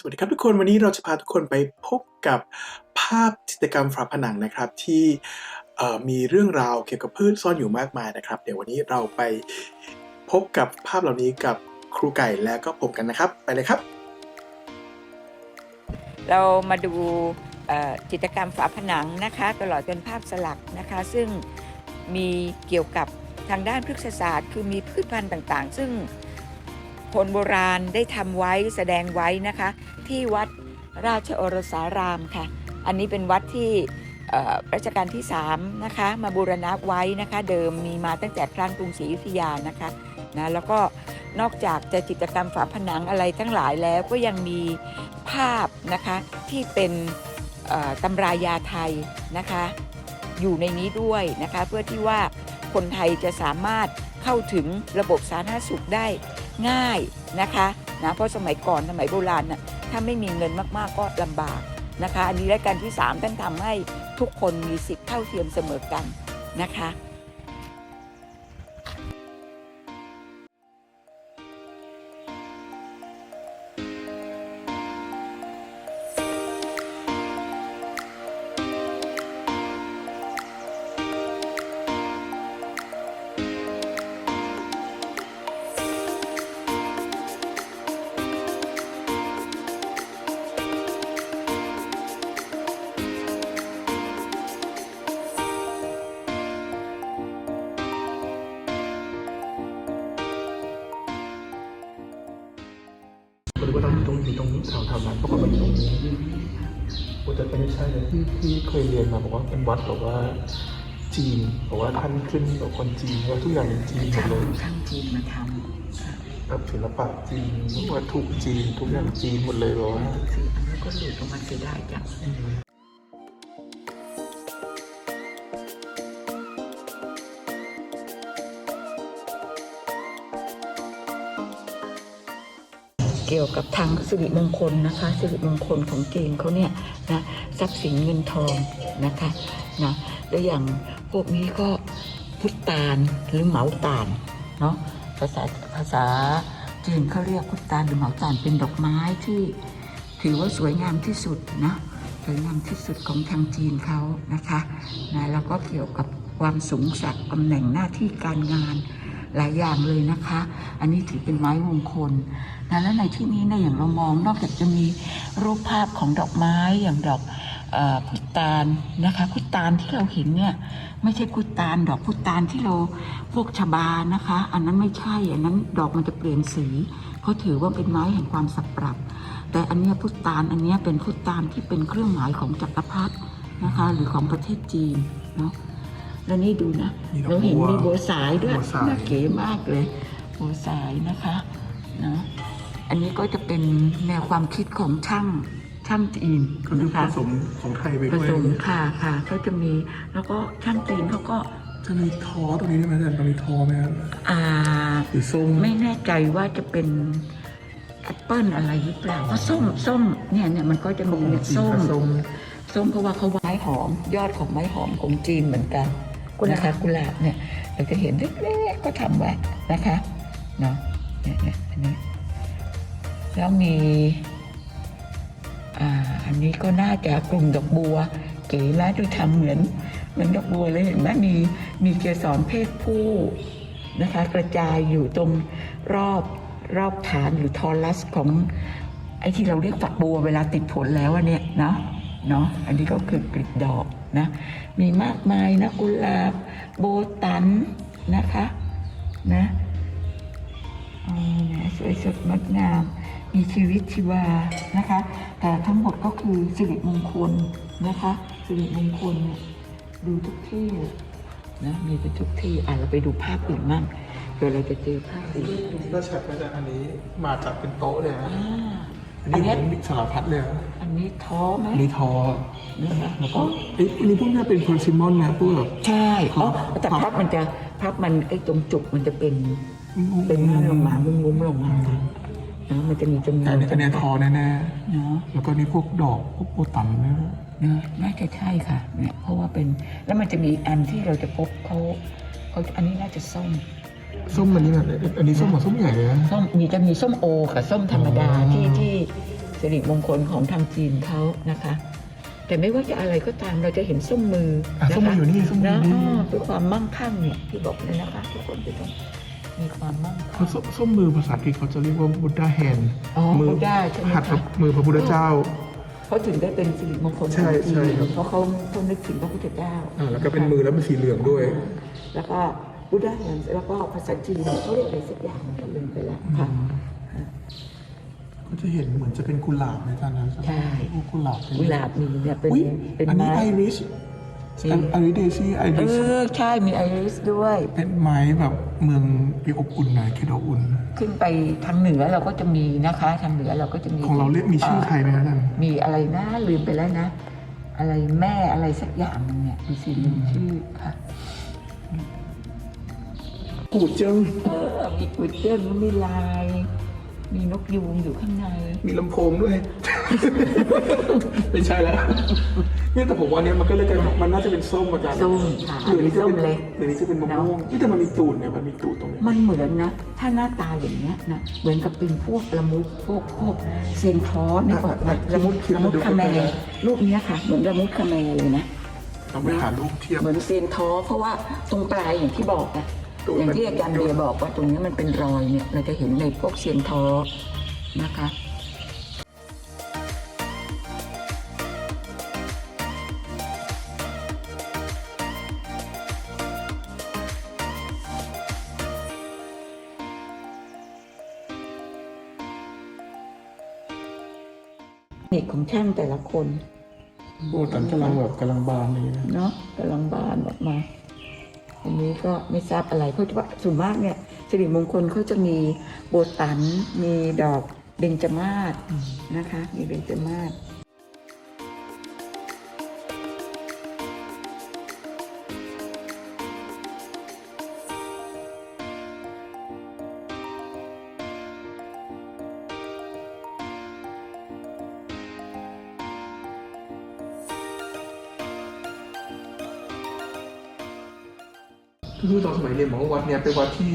สวัสดีครับทุกคนวันนี้เราจะพาทุกคนไปพบกับภาพจิตรกรรมฝาผนังนะครับ ที่มีเรื่องราวเกี่ยวกับพืชซ่อนอยู่มากมายนะครับ เดี๋ยววันนี้เราไปพบกับภาพเหล่านี้กับครูไก่และก็ผมกันนะครับ ไปเลยครับ เรามาดูจิตรกรรมฝาผนังนะคะ ตลอดจนภาพสลักนะคะ ซึ่งมีเกี่ยวกับทางด้านพฤกษศาสตร์ คือมีพืชพันธุ์ต่างๆ ซึ่ง คนโบราณได้ทำไว้แสดงไว้นะคะ ที่วัดราชโอรสารามค่ะ อันนี้เป็นวัดที่รัชกาลที่3นะคะมาบูรณะไว้นะคะเดิมมีมาตั้งแต่ครั้งกรุงศรีอยุธยานะคะนะแล้วก็นอกจากจะจิตรกรรมฝาผนังอะไรทั้งหลายแล้วก็ยังมีภาพนะคะที่เป็นตำรายาไทยนะคะอยู่ในนี้ด้วยนะคะเพื่อที่ว่าคนไทยจะสามารถเข้าถึงระบบสาธารณสุขได้ ง่ายนะคะนะเพราะสมัยก่อนสมัยโบราณน่ะถ้าไม่มีเงินมากๆก็ลำบากนะคะ อันนี้และการที่ 3 ท่านทำให้ทุกคนมีสิทธิ์เท่าเทียมเสมอกันนะคะ กูจะไม่ใช่เลยที่ที่เคยเรียนมาบอกว่าเป็นวัดแบบว่าจีนบอกว่าท่านขึ้นแบบคนจีนว่าทุกอย่างเป็นจีนหมดเลยช่างจีนมาทแบบศิลปะจีนวัตถุจีนทุกอย่างจีนหมดเลยแบบว่าำคืออันนี้ก็หลุดออกมาเสียได้จัง เกี่ยวกับทางสิริมงคลนะคะสิริมงคลของจีนเขาเนี่ยนะทรัพย์สินเงินทองนะคะนะแล้วอย่างพวกนี้ก็พุทตานหรือเหมาตานเนาะภาษาภาษาจีนเขาเรียกพุทตานหรือเหมาตานเป็นดอกไม้ที่ถือว่าสวยงามที่สุดนะสวยงามที่สุดของทางจีนเขานะคะนะแล้วก็เกี่ยวกับความสูงสักตำแหน่งหน้าที่การงาน หลายอย่างเลยนะคะ อันนี้ถือเป็นไม้มงคลนะแล้วในที่นี้เนี่ยอย่างเรามองนอกจากจะมีรูปภาพของดอกไม้อย่างดอกพุตานนะคะพุตานที่เราเห็นเนี่ยไม่ใช่พุตานดอกพุตานที่เราพวกชบานะคะ อันนั้นไม่ใช่อันนั้นดอกมันจะเปลี่ยนสีเขาถือว่าเป็นไม้แห่งความสับปรับ แต่อันนี้พุตานอันนี้เป็นพุตานที่เป็นเครื่องหมายของจักรพรรดินะคะ หรือของประเทศจีนเนาะ แล้วนี่ดูนะ มีดอกเราเห็นบัวมีบัวสายด้วยบัวสาย น่าเก๋มากเลยบัวสายนะคะเนาะอันนี้ก็จะเป็นแนวความคิดของช่างช่างจีนก็คือนะผคะ สมของไทยไปผด้วยสมค่ะค่ะก็จะมีแล้วก็ช่างจีนเขาก็จะมีทอตรงนี้ได้ไหมอาจารย์ตรงนี้ทอไหมครับอ่าหรือส้มไม่แน่ใจว่าจะเป็นแอปเปิลอะไรหรือเปล่าเพราะส้มส้มเนี่ยเนี่ยมันก็จะมีเนี่ยจีนส้มกับส้ม ส้มเพราะว่าเขาไม้หอม ยอดของไม้หอมของจีนเหมือนกัน นะคะกุหลาบเนี่ยเราจะเห็นเล็กๆก็ทำไว้นะคะเนาะเนี่ยเนี่ยอันนี้แล้วมีอ่าอันนี้ก็น่าจะกลุ่มดอกบัว เก๋แล้วดูทำเหมือนเหมือนดอกบัวเลยเห็นไหมมีมีเกสรเพศผู้นะคะ กระจายอยู่ตรงรอบรอบฐานหรือทอรัสของไอ้ที่เราเรียกฝักบัวเวลาติดผลแล้วอะเนี่ยเนาะ เนาะอันนี้ก็คือกลีบดอกนะมีมากมายนะกุหลาบโบตันนะคะนะอ๋อนะสวยสดงดงาม มีชีวิตชีวานะคะ แต่ทั้งหมดก็คือสิริมงคลนะคะสิริมงคลเนี่ยดูทุกที่เลยนะมีไปทุกที่อะเราไปดูภาพอื่นมั่งเดี๋ยวเราจะเจอภาพอื่นราชอาจารย์อันนี้มาจากเป็นโต๊ะเลยนะ อ่าอันอันนี้เนี้ยเหมือนสารพัดเลยนะอันนี้ท้อไหมอันนี้ทอนะคะแล้วก็เอ้ยอันนี้พวกนี้เป็นโพลิซิมอนนะพวกแบบ ใช่อ๋อครับแต่พับมันจะพับมันไอ้ตรงจุกมันจะเป็นเป็นลงมางุ้มๆลงมานะมันจะมีจำนแต่วอันนนี้อันนี้ทอแน่เนาะ ๆแล้วก็นี่พวกดอกพวกโบตันเนี่ยเนาะน่าจะใช่ค่ะเนี่ยเพราะว่าเป็นแล้วมันจะมีอีกอันที่เราจะพบเขาเขาอันนี้น่าจะส้ม ส้มอันนี้แบบอันนี้ส้มเหมือนส้มใหญ่เลยนะส้มมีจะมีส้มโอกับส้มธรรมดาอ๋อที่ที่สิริมงคลของทางจีนเขานะคะ แต่ไม่ว่าจะอะไรก็ตามเราจะเห็นส้มมืออะนะคะส้มมืออยู่นี่ส้มมือนะอยู่นี่อ้อเพื่อความมั่งคั่งเนี่ยที่บอกเลยนะคะ ทุกคนจะต้องมีความมั่งเพคั่ราะง ส้มส้มมือภาษาอังกฤษเขาจะเรียกว่าบุ d ดาแฮนอ๋อมื Buddha ใช่ไหมคะหัดกับมือพระพุทธเจ้า เขาถึงได้เป็นสิริมงคลใช่ของจีนใช่ครับ เพราะเขาเขานึกถึงพระพุทธเจ้า อ่าแล้วก็เป็นมือแล้วเป็นสีเหลืองด้วย แล้วก็ บุดาแฮนแล้วก็ภาษาจีนเขาเรียกอะไรสักอย่างลืมไปแล้วค่ะ ก็จะเห็นเหมือนจะเป็นกุหลาบในตอนนั้นใช่ โอ้กุหลาบเป็นกุหลาบมีเนี่ยเป็นอุ๊ยเป็นอันนี้ไม้ไอริชจริงไอริเดซี่ไอเอริชอใช่มีไอริสด้วย เป็นไม้แบบเมืองปีอบอุ่นหน่อยเขตอบอุ่น ขึ้นไปทางเหนือเราก็จะมีนะคะทางเหนือเราก็จะมีของเราเรียกมีชื่อใครไหมครับท่านมีอะไรนะลืมไปแล้วนะ อะไรแม่อะไรสักอย่างหนึงเนี่ยมีสี่ลืมชื่อค่ะ ปูดเจิ้งเออมีกุยเจิ้นมีลาย มีนกยูงอยู่ข้างใน มีลำโพงด้วย ไม่ใช่แล้วเนี่ยแต่ผมว่าเนี้ยมันก็เลยกลายเป็นมันน่าจะเป็นส้มอาจารย์ส้มค่ะหรือนี้จะส้เป็มนเล็ก หรือนี้จะเป็นมะม่วงนี่แต่มันมีตูดเนี่ยมันมีตูดตรงนี้มันเหมือนนะ ถ้าหน้าตาอย่างเนี้ยนะ เหมือนกับเป็นพวกละมุดพวกพวกเซนคลอสเนี่ยบอกว่าละมุดละมุดคาแมร์รูปเนี้ยค่ะ เหมือนละมุดคาแมร์เลยนะ ต้องไปหารูปเทียบ เหมือนเซนท้อเพราะว่าตรงปลายอย่างที่บอกอะตูด อย่างที่มันอาจารย์เบียร์บอกว่าตรงนี้มันเป็นรอยเนี่ยเราจะเห็นในพวกเซียนท้อนะคะนี่ของช่างแต่ละคน โอ้ตันกำลังแบบกำลังบานเลยนะ เนาะกำลังบานออกมา อันนี้ก็ไม่ทราบอะไรเพราะว่าส่วนมากเนี่ยสิริมงคลเขาจะมีโบตันมีดอกเบญจมาศนะคะ มีเบญจมาศ คือตอนสมัยเรียนหมอว่าวัดเนี่ยเป็นวัดที่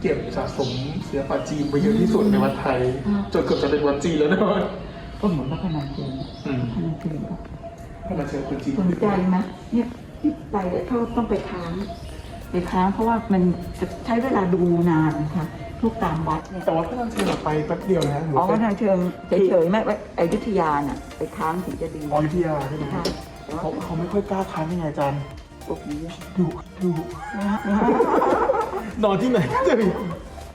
เก็บสะสมเสือป่าจีนไปเยอะที่สุดในวัดไทย จนเกือบจะเป็นวัดจีนแล้วนะก็เหมือนวัดพนันเชิงอืมพนันเชิงถ้ามาเจอคนจีนสนใจไหมเนี่ยที่ไปแล้วเขาต้องไปค้างไปค้างเพราะว่ามันจะใช้เวลาดูนานค่ะทุกตามวัดเนี่ยแต่ว่าถ้าเราเชิญออกไปแป๊บเดียวนะหรืออ๋อไปวัดพนันเชิงเฉยๆไม่ว่าอยุธยาน่ะไปค้างถึงจะดีอยุธยาใช่ไหมค่ะเขาเขาไม่ค่อยกล้าค้างยังไงอาจารย์พ วกนี้ดุดุนะฮะนะฮะนอนที่ไหนก็จะมี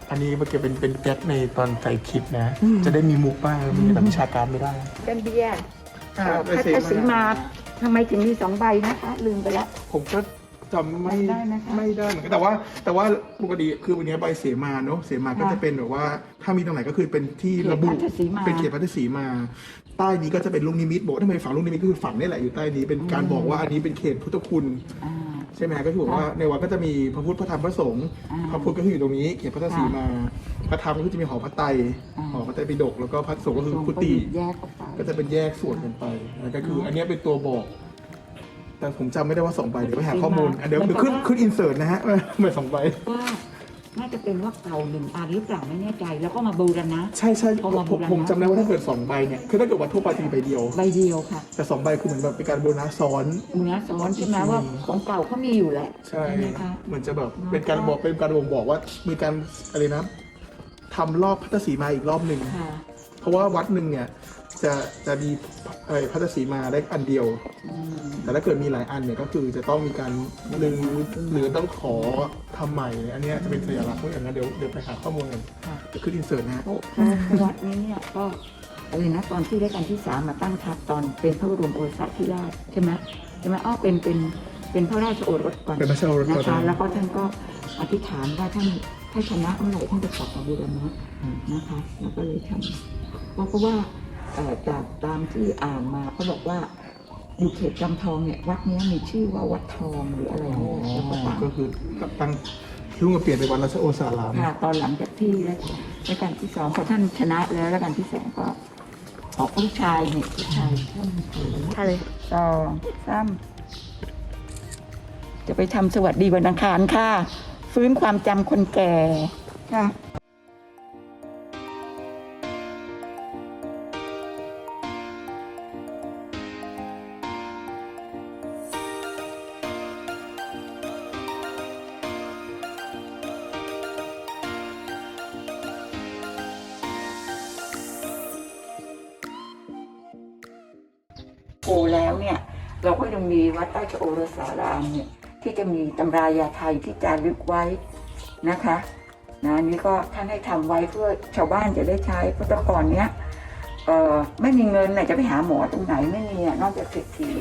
อันนี้มันเก็บเป็นเป็นแก๊กในตอนใส่คลิปนะ จะได้มีมุกบ้างมีแบบวิชาการไม่ได้กันเบียร์อ่าพัทสีมาทำไมถึงมีสองใบนะคะ ลืมไปแล้วผมก็ จำไม่จำได้ไหมคะไม่ได้เหมือนกันแต่ว่า แต่ว่าปกติคือวันนี้ใบเสมาเนอะเสมาก็ค่ะจะเป็นแบบว่า ถ้ามีตรงไหนก็คือเป็นที่เขตระบุพัทสีมา เป็นเขตพัทสีมา ใต้นี้ก็จะเป็นลูกนิมิตบอกว่าทำไมฝั่งลูกนิมิตก็คือฝั่งนี่แหละอยู่ใต้นี้เป็นการบอกว่าอันนี้เป็นเขตพุทธคุณ อ่า ใช่ไหมก็คือบอกว่าในวัดก็จะมีพระพุทธพระธรรมพระสงฆ์อ่าพระพุทธก็คืออยู่ตรงนี้เขตพระทศีมา พระธรรมก็จะมีหอพระไตรอ่า หอพระไตรปิฎกแล้วก็พระสงฆ์ก็คือกุฏิแยกออกไป ก็จะเป็นแยกส่วนกันไปแล้วก็คือ อันเนี้ยเป็นตัวบอก แต่ผมจำไม่ได้ว่าสองใบเดี๋ยวไปหาข้อมูลอะเดี๋ยวเดี๋ยวขึ้นขึ้นอินเสิร์ตนะฮะไม่สองใบ ว่าน่าจะเป็นว่าเก่าหนึ่งอันหรือเปล่าไม่แน่ใจ แล้วก็มาบูรณะ ใช่ใช่พอมาผมบูรณะผมจำได้ว่าถ้าเกิดสองใบเนี่ยคือถ้าเกิดวัดทั่วไปจะมีใบเดียว ใบเดียวค่ะแต่สองใบคือเหมือนแบบเป็นการบูรณะซ้อนบูรณะซ้อนใช่ไหมว่าของเก่าเขามีอยู่แหละใช่ไหมคะเหมือนจะแบบเป็นการบอกเป็นการบ่งบอกว่ามีการอะไรนะทำรอบพัทสีมาอีกรอบหนึ่ง ค่ะ เพราะว่าวัดหนึ่งเนี่ย จะจะมีเอ่อพัทสีมาได้อันเดียวอืมแต่ถ้าเกิดมีหลายอันเนี่ยก็คือจะต้องมีการลึงหรือต้องขอทำใหม่อันเนี้ยจะเป็นสัญลักษณ์พวกอย่างนั้นเดี๋ยวเดี๋ยวไปหาข้อมูลกันค่ะเดี๋ยวขึ้นอินเสิร์ตนะฮะโอ้วัดนี้เนี่ยก็อะไรนะตอนที่ได้การที่สามมาตั้งทัพตอนเป็นพระบรมโอรสาธิราชใช่ไหมใช่ไหมอ้อเป็นเป็นเป็นพระราชโอรสก่อนเป็นพระเจ้าโอรสก่อน นะคะแล้วก็ท่านก็อธิษฐานว่าท่านถ้าชนะเมื่อไหร่ท่านจะกลับมาบูรณะนะคะแล้วก็เลยทำเพราะเพราะว่าเอ่อ จากตามที่อ่านมาเขาบอกว่าอยู่เขตจำทองเนี่ยวัดเนี้ยมีชื่อว่าวัดทองหรืออะไรอ๋อเนี่ยแล้วก็ตั้งก็คือตั้งรุ่งมาเปลี่ยนเป็นวันราชโอสารามค่ะตอนหลังจากที่รายการที่สองพอท่านชนะแล้วรายการที่สองก็ออกลูกชายเนี่ยลูกชายท่านท่าเลยสองสามจะไปทำสวัสดีวันอังคารค่ะ ฟื้นความจำคนแก่ค่ะ เราก็ยังมีวัดใต้ชะโอรสารามเนี่ยที่จะมีตำรายาไทยที่จารึกไว้นะคะนะอันนี้ก็ท่านให้ทำไว้เพื่อชาวบ้านจะได้ใช้เพราะแต่ก่อนเนี้ยเอ่อไม่มีเงินไหนจะไปหาหมอตรงไหนไม่มีอะนอกจากเศรษฐี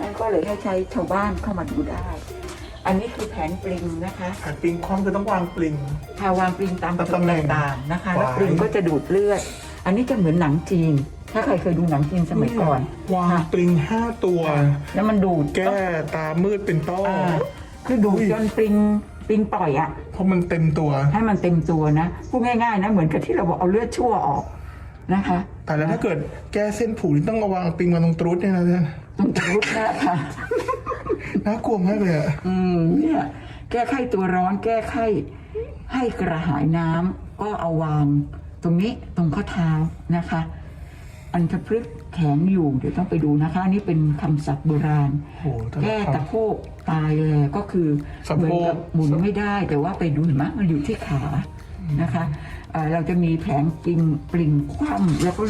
นั่นก็เลยให้ใช้ชาวบ้านเข้ามาดูได้ อันนี้คือแผนปลิงนะคะแผ่นปริงความคือต้องวางปริงทาวางปลิงตามตามตำแหน่งต่างๆนะคะแล้วไว้ปลิงก็จะดูดเลือด อันนี้จะเหมือนหนังจีน ถ้าใครเคยดูหนังจีนสมัยก่อน วางปริงห้าตัว แล้วมันดูดแก้ตามืดเป็นต้ออ่าคือดูดอุ้ยจนปลิงปลิงปล่อยอะเพราะมันเต็มตัว ให้มันเต็มตัวนะพูดง่ายๆนะเหมือนกับที่เราบอกเอาเลือดชั่วออกนะคะ แต่แล้วถ้าเกิดแก้เส้นผูนี่ต้องเอาวางปริงมาตรงตรุษเนี่ยนะเนี่ยต้องจะรุดนะค่ะน่ากลัวมากเลยอะอืมเนี่ยแก้ไขตัวร้อนแก้ไขให้กระหายน้ำก็เอาวาง ตรงนี้ตรงข้อเท้านะคะ อันทพฤกษ์แข็งอยู่ เดี๋ยวต้องไปดูนะคะอันนี่เป็นคำศัพท์โบราณ โอ้โหแต่ละแก้คำตะโพกตายเลยก็คือสะเหมืโพอนกกับหมุนไม่ได้ แต่ว่าไปดูเห็นไหมมันอยู่ที่ขานะคะเอ่อเราจะมีแผงปริงปริงคว่ำแล้วก็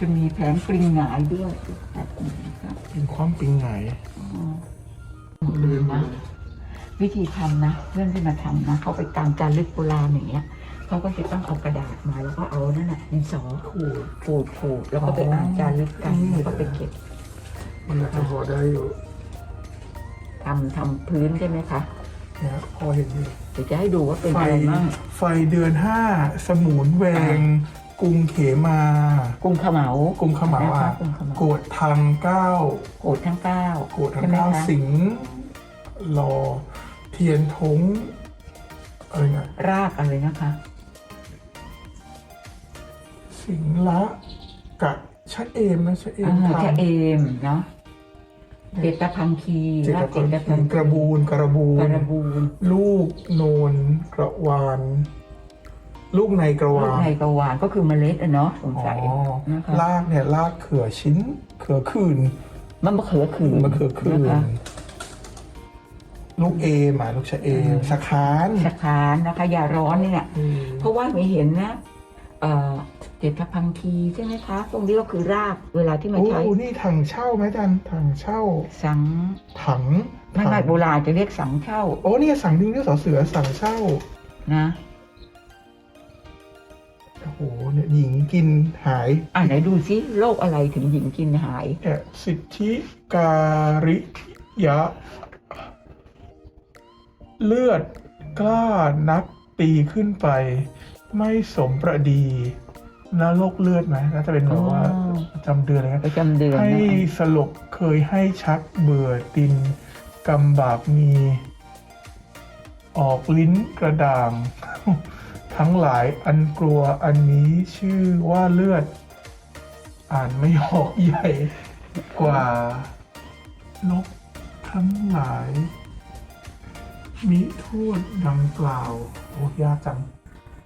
จะมีแผงปริงหงายด้วยแบบนี้นะครับเป็นความปริงไหนลืมนะวิธีทำนะเพื่อนที่มาทำนะเขาไปตามจารึกโบราณอย่างเงี้ย เขาก็จะต้องเอากระดาษมาแล้วก็เอานั่นน่ะดินสอขูดขูดขูดแล้วก็ไปอ่านจารึกกันแล้วก็ไปเก็บมันจะพอได้อยู่ทำทำพื้นใช่ไหมคะเนี่ยพอเห็นอยู่เดี๋ยวจะให้ดูว่าเป็นไฟอะไรบ้างไฟเดือนห้าสมุนแวงกรุงเขมา กรุงขมากรุงขมานะคะอะกรุงขมาโกดทางเก้าโกดทั้งเก้าโกดทางใช่ไหมเก้าคะสิงห์รอ เทียนทงอะไรเงี้ยรากอะไรนะคะ สิงห์ละกับชะเอมนะชะเอมอ่าทางจะเอมเนาะเจตพังคีเจราตกเจตพัพันงธ์กระบูนกระบูกนระบูนลูกโนนกระวาน ลูกในกระลูวากนในกระวานก็คือเมล็ดอะเนาะสงอ๋อสัยนะคะลากเนี่ยลากเขือชิ้น เขือคืนมันมะเขือขืนมะเขือคืน นะคะลูกเอมอะลูกชะเอมสะคานสะคานนะคะยาร้อนเนี่ย อืมเพราะว่าไม่เห็นนะเอ่อ เจตพังคีใช่ไหมคะ ตรงนี้ก็คือรากเวลาที่มาโอ้ใช้นี่ถังเช่าไหมอาจันถังเช่า สังถังไม่ถัไม่งโบราณจะเรียกสังเช่าโอ้เนี่ยสั่งดึงเรียกสอเสือสั่งเช่านะโอ้โหเนี่ยหญิงกินหายอ่าไหนดูซิโรคอะไรถึงหญิงกินหายแอะสิทธิการิยะ เลือดกล้านักตีขึ้นไป ไม่สมประดี แล้วโรคเลือดไหมน่าจะเป็นแบบว่าอ๋อประจำเดือนอะไรนะประจำเดือนให้นะคะสลบเคยให้ชักเบื่อดินกำบากมี ออกลิ้นกระด่าง ทั้งหลายอันกลัวอันนี้ชื่อว่าเลือด อ่านไม่ออกใหญ่กว่านกทั้งหลาย มิโทษดังกล่าวโอ้ยากจัง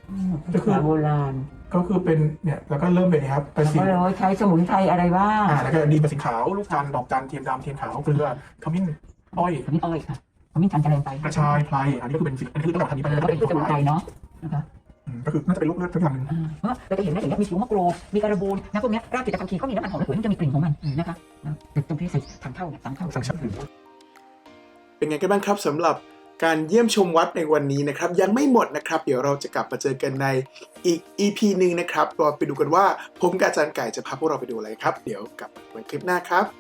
อืมก็คือภาษาโบราณ ก็คือเป็นเนี่ยแล้วก็เริ่มเป็นนะครับเป็นแล้วสีก็เลยว่าใช้สมุนไพรอะไรบ้างอ่าแล้วก็ดีเป็นสีขาวลูกจันทร์ดอกจันทร์เทียนดำเทียนขาวเกลือขมิ้นอ้อยขมิ้นอ้อยค่ะขมิ้นชันเจริญไปกระชายไพรอันนี้ก็คือเป็นสีอันนี้คือตั้งแต่ทางนี้ไปเออก็เป็นพืชสมุนไพรเนาะนะคะอืมก็คือน่าจะเป็นลูกเลือดสักอย่างหนึ่ง อ่าเพราะเราจะเห็นนะอย่างเงี้ยมีผิวมะกรูดมีการะบูนนะพวกเนี้ยรากกิจพังคีก็มีน้ำมันหอมระเหยมันจะมีกลิ่นของมันนะคะนะตรงที่ใส่ถังเท่าเนี่ยถังเท่าสังชัดเป็นไงกันบ้างครับสำหรับ การเยี่ยมชมวัดในวันนี้นะครับ ยังไม่หมดนะครับ เดี๋ยวเราจะกลับมาเจอกันในอีก EP หนึ่งนะครับรอไปดูกันว่าผมกับอาจารย์ไก่จะพาพวกเราไปดูอะไรครับ เดี๋ยวกลับมาในคลิปหน้าครับ